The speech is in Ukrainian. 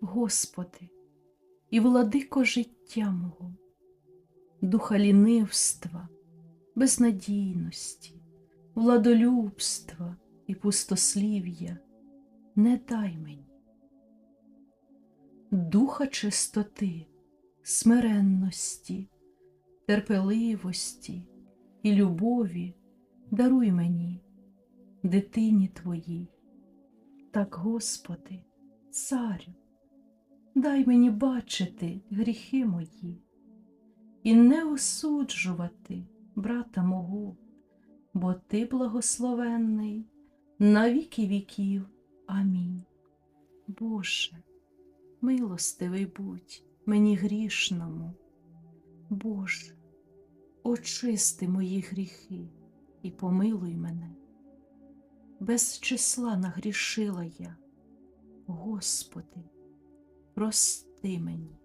Господи, і владико життя мого, духа лінивства, безнадійності, владолюбства і пустослів'я не дай мені. Духа чистоти, смиренності, терпеливості і любові даруй мені, дитині Твоїй. Так, Господи, Царю, дай мені бачити гріхи мої і не осуджувати брата мого, бо Ти благословенний на віки віків. Амінь. Боже, милостивий будь мені грішному. Боже, очисти мої гріхи і помилуй мене. Без числа нагрішила я. Господи, прости мені.